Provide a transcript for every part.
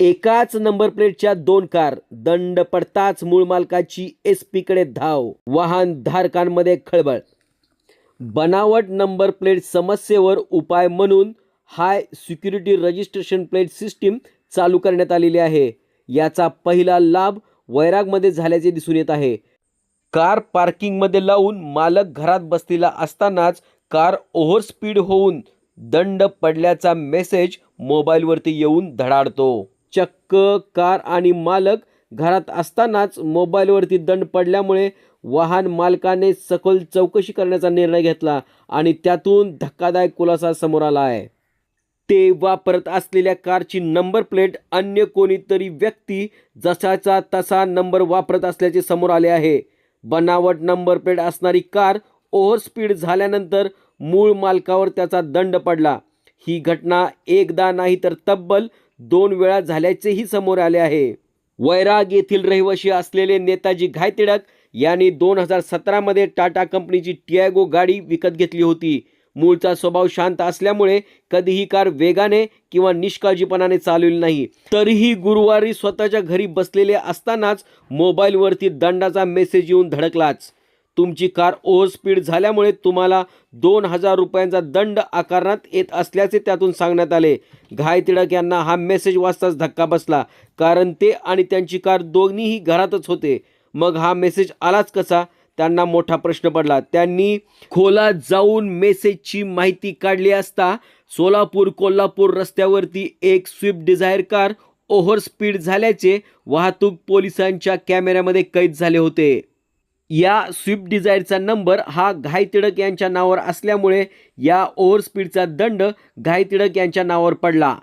एकाच नंबर प्लेटच्या दोन कार दंड पडताच मूळ मालकाची एस पीकडे धाव वाहन धारकांमध्ये खळबळ. बनावट नंबर प्लेट समस्येवर उपाय म्हणून high security registration plate system चालू करण्यात आलेली आहे. याचा पहिला लाभ वैरागमध्ये झाल्याचे दिसून येत आहे. कार पार्किंगमध्ये लावून मालक घरात बसलेला असतानाच कार ओव्हर स्पीड होऊन दंड पडल्याचा मेसेज मोबाईलवरती येऊन धडाडतो. चक्क कार आणि मालक घरात असतानाच मोबाईलवरती दंड पडल्यामुळे वाहन मालकाने सखोल चौकशी करण्याचा निर्णय घेतला आणि त्यातून धक्कादायक खुलासा समोर आला आहे. ते वापरत असलेल्या कारची नंबर प्लेट अन्य कोणीतरी व्यक्ती जसाचा तसा नंबर वापरत असल्याचे समोर आले आहे. बनावट नंबर प्लेट असणारी कार ओव्हर स्पीड झाल्यानंतर मूळ मालकावर त्याचा दंड पडला. ही घटना एकदा नाही तर तब्बल दोन वेळा झाल्याचेही समोर आले आहे. वैराग येथील रहिवाशी असलेले नेताजी घायतिडक यांनी दोन हजार सतरामध्ये टाटा कंपनीची टियागो गाडी विकत घेतली होती. मूळचा स्वभाव शांत असल्यामुळे कधीही कार वेगाने किंवा निष्काळजीपणाने चालवली नाही. तरीही गुरुवारी स्वतःच्या घरी बसलेले असतानाच मोबाईलवरती दंडाचा मेसेज येऊन धडकलाच. तुमची कार ओव्हरस्पीड झाल्यामुळे तुम्हाला दोन हजार रुपयांचा दंड आकारण्यात येत असल्याचे त्यातून सांगण्यात आले. घाय तिडक यांना हा मेसेज वाचताच धक्का बसला. कारण ते आणि त्यांची कार दोन्हीही घरातच होते. मग हा मेसेज आलाच कसा? त्यांना मोठा प्रश्न पडला. त्यांनी खोलात जाऊन मेसेजची माहिती काढली असता सोलापूर कोल्हापूर रस्त्यावरती एक स्विफ्ट डिझायर कार ओव्हरस्पीड झाल्याचे वाहतूक पोलिसांच्या कॅमेऱ्यामध्ये कैद झाले होते. या स्विफ्ट डिझायरचा नंबर हा घाय तिडक यांच्या नावावर असल्यामुळे या ओव्हर स्पीडचा दंड घाय तिडक यांच्या नावावर पडला.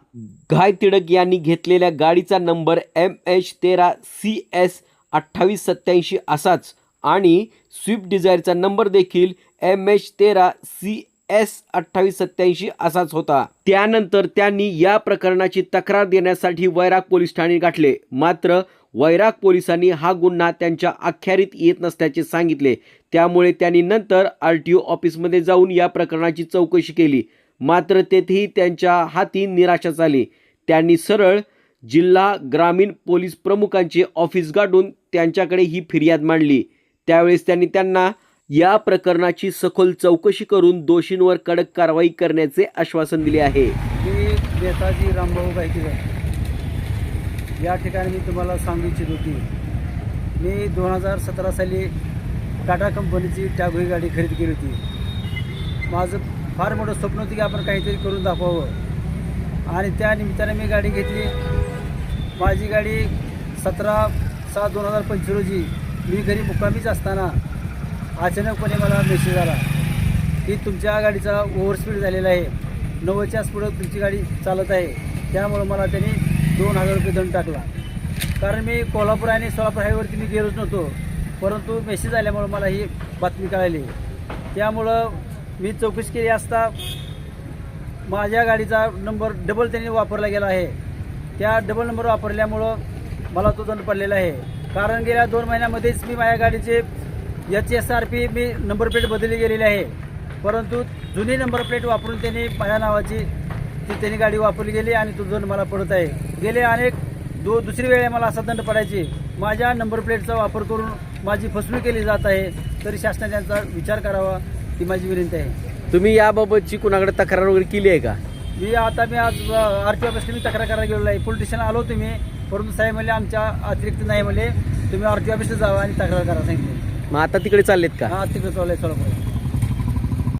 घाय तिडक यांनी घेतलेल्या गाडीचा नंबर एम एच तेरा सी एस अठ्ठावीस सत्याऐंशी असाच आणि स्विफ्ट डिझायरचा नंबर देखील एम एच तेरा सी एस अठ्ठावीस सत्याऐंशी असाच होता. त्यानंतर त्यांनी या प्रकरणाची तक्रार देण्यासाठी वैराग पोलीस ठाणे गाठले. मात्र वैराग पोलिसांनी हा गुन्हा त्यांच्या अखत्यारीत येत नसल्याचे सांगितले. त्यामुळे त्यांनी नंतर आर टी ओ ऑफिसमध्ये जाऊन या प्रकरणाची चौकशी केली. मात्र तेथेही त्यांच्या हाती निराशा झाली त्यांनी सरळ जिल्हा ग्रामीण पोलीस प्रमुखांचे ऑफिस गाठून त्यांच्याकडे ही फिर्याद मांडली. त्यावेळेस त्यांनी त्यांना या प्रकरणाची सखोल चौकशी करून दोषींवर कडक कारवाई करण्याचे आश्वासन दिले आहे. मी नेताजी रामभाऊ गायकीकर या ठिकाणी मी तुम्हाला सांगू इच्छित होती. मी दोन हजार सतरा साली टाटा कंपनीची टॅगो गाडी खरेदी केली होती. माझं फार मोठं स्वप्न होतं की आपण काहीतरी करून दाखवावं. आणि त्या निमित्ताने मी गाडी घेतली. माझी गाडी सतरा सात दोन हजार पंचवीस रोजी मी घरी मुक्कामीच असताना अचानकपणे मला मेसेज आला की तुमच्या गाडीचा ओव्हरस्पीड झालेला आहे. नव्वदच्या स्पीडवर तुमची गाडी चालत आहे. त्यामुळं मला त्यांनी दोन हजार रुपये दंड टाकला. कारण मी कोल्हापूर आणि सोलापूर हायवेवरती मी गेलोच नव्हतो. परंतु मेसेज आल्यामुळं मला ही बातमी कळाली. त्यामुळं मी चौकशी केली असता माझ्या गाडीचा नंबर डबल त्यांनी वापरला गेला आहे. त्या डबल नंबर वापरल्यामुळं मला तो दंड पडलेला आहे. कारण गेल्या दोन महिन्यामध्येच मी माझ्या गाडीचे एच एस आर पी मी नंबर प्लेट बदलली गेलेली आहे. परंतु जुनी नंबर प्लेट वापरून त्यांनी माझ्या नावाची ती त्यांनी गाडी वापरली गेली आणि तो दंड मला पडत आहे. गेले अनेक दो दुसरी वेळे मला असा दंड पडायची. माझ्या नंबर प्लेटचा वापर करून माझी फसवणूक केली जात आहे तरी शासनाने यांचा विचार करावा ही माझी विनंती आहे. तुम्ही याबाबतची कुणाकडे तक्रार वगैरे केली आहे का? मी आता मी आज आर टी ऑफिसला मी तक्रार करायला गेलेलो आहे. पोलीस स्टेशनला आलो तुम्ही परंतु साहेब म्हणले आमच्या अतिरिक्त नाही. म्हणले तुम्ही आर टी ऑफिसला जावा आणि तक्रार करा सांगितले. मग आता तिकडे चाललेत का? हा तिकडे चालू आहे सोलापूर